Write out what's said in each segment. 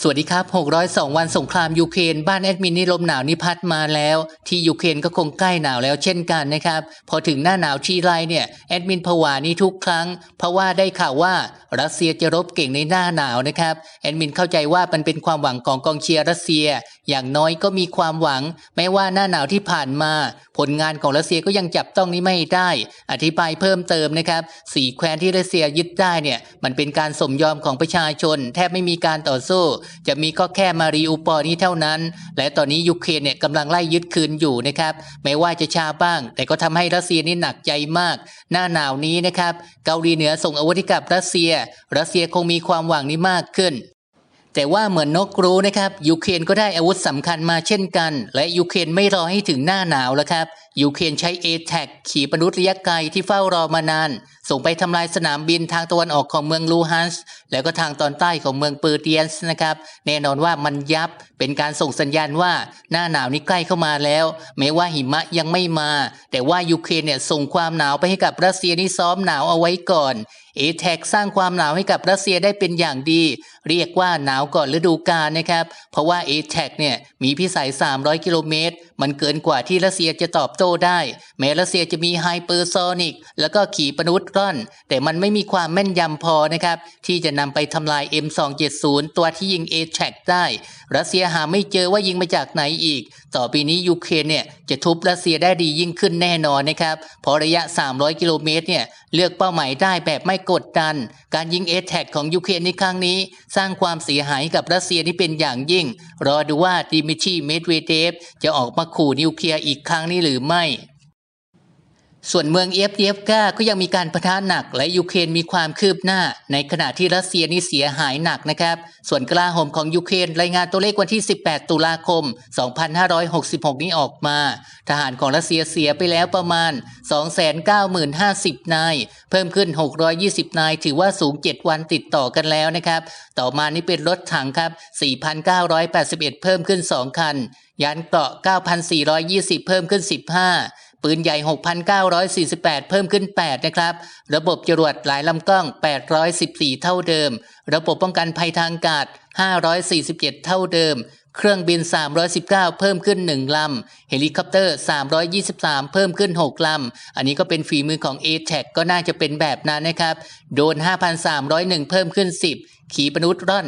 สวัสดีครับ 602 วันสงครามยูเครนบ้านแอดมินนี่ลมหนาวนี่พัดมาแล้ว ที่ยูเครนก็คงใกล้หนาวแล้วเช่นกันนะครับ พอถึงหน้าหนาวทีไรเนี่ยแอดมินผวานี่ทุกครั้ง เพราะว่าได้ข่าวว่ารัสเซียจะรบเก่งในหน้าหนาวนะครับแอดมินเข้าใจว่ามันเป็นความหวังของกองเชียร์รัสเซีย อย่างน้อยก็มีความหวัง แม้ว่าหน้าหนาวที่ผ่านมา ผลงานของรัสเซียก็ยังจับต้องนี้ไม่ได้ อธิบายเพิ่มเติมนะครับสีแคว้นที่รัสเซียยึดได้เนี่ยมันเป็นการสมยอมของประชาชน แทบไม่มีการต่อสู้ จะมีก็แค่มาริอูปอนี้เท่านั้น และตอนนี้ยูเครนเนี่ยกำลังไล่ยึดคืนอยู่นะครับแม้ว่าจะชาบ้าง แต่ก็ทำให้รัสเซียนี่หนักใจมาก หน้าหนาวนี้นะครับเกาหลีเหนือส่งอาวุธกับรัสเซีย รัสเซียคงมีความหวังนี้มากขึ้น แต่ว่าเหมือนนกรู้นะครับยูเครนก็ได้อาวุธสำคัญมาเช่นกัน และยูเครนไม่รอให้ถึงหน้าหนาวแล้วครับยูเครนใช้เอแท็กขีปนาวุธระยะไกลที่เฝ้ารอมานาน ส่งไปทำลายสนามบินทางตะวันออกของเมืองลูฮันส์แล้วก็ทางตอนใต้ของเมืองปอร์เตียนส์นะครับ แน่นอนว่ามันยับเป็นการส่งสัญญาณว่าหน้าหนาวนี้ใกล้เข้ามาแล้ว แม้ว่าหิมะยังไม่มา แต่ว่ายูเครนเนี่ยส่งความหนาวไปให้กับรัสเซียนี่ซ้อมหนาวเอาไว้ก่อนเอแท็กสร้างความหนาวให้กับรัสเซียได้เป็นอย่างดี เรียกว่าหนาวก่อนฤดูกาลนะครับ เพราะว่าเอแท็กเนี่ยมีพิสัย 300 กิโลเมตร มันเกินกว่าที่รัสเซียจะตอบโต้ได้ แม้รัสเซียจะมีไฮเปอร์โซนิกแล้วก็ขีปนาวุธร่อน แต่มันไม่มีความแม่นยำพอนะครับ ที่จะนำไปทำลาย M270 ตัวที่ยิงเอแท็กได้ รัสเซียหาไม่เจอว่ายิงมาจากไหนอีก ต่อปีนี้ยูเครนเนี่ยจะทุบรัสเซียได้ดียิ่งขึ้นแน่นอนนะครับเพราะระยะ 300 กิโลเมตรเนี่ยเลือกเป้าหมายได้แบบไม่กดดัน การยิงเอแท็กของยูเครนในครั้งนี้ สร้างความเสียหายกับรัสเซียนี่เป็นอย่างยิ่ง รอดูว่าดิมิทรีเมดเวเดฟจะออกมาขู่นิวเคลียร์อีกครั้งนี้หรือไม่ ส่วนเมืองเอฟเอฟกาก็ยังมีการประทะหนักและยูเครนมีความคืบหน้า ในขณะที่รัสเซียนี่เสียหายหนักนะครับ ส่วนกลาโหมของยูเครนรายงานตัวเลขวันที่ 18 ตุลาคม 2566 นี้ออกมา ทหารของรัสเซียเสียไปแล้วประมาณ 290,050 นาย เพิ่มขึ้น 620 นาย ถือว่าสูง 7 วันติดต่อกันแล้วนะครับ ต่อมานี่เป็นรถถังครับ 4,981 เพิ่มขึ้น 2 คัน ยานเกราะ 9,420 เพิ่มขึ้น 15 ปืนใหญ่ 6,948 เพิ่มขึ้น 8 นะครับ ระบบจรวดหลายลำกล้อง 814 เท่าเดิม ระบบป้องกันภัยทางอากาศ 547 เท่าเดิม เครื่องบิน 319 เพิ่มขึ้น 1 ลำ เฮลิคอปเตอร์ 323 เพิ่มขึ้น 6 ลำ อันนี้ก็เป็นฝีมือของ a t a c ก็น่าจะเป็นแบบนั้นนะครับ โดน 5,301 เพิ่มขึ้น 10 ขีปนาวุธร่อน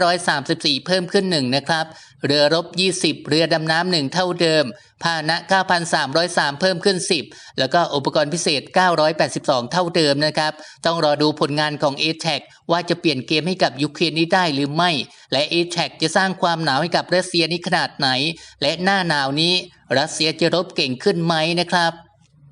1,534 เพิ่มขึ้น 1 นะครับ เรือรบ 20 เรือดำน้ำ 1 เท่าเดิม พาหนะ 9,303 เพิ่มขึ้น 10 แล้วก็อุปกรณ์พิเศษ 982 เท่าเดิมนะครับ ต้องรอดูผลงานของ a t a c ว่าจะเปลี่ยนเกมให้กับยูเครนนี้ได้หรือไม่ และ a t a c จะสร้างความหนาวให้กับรัสเซียนี้ขนาดไหน และหน้าหนาวนี้ รัสเซียจะรบเก่งขึ้นไหมนะครับ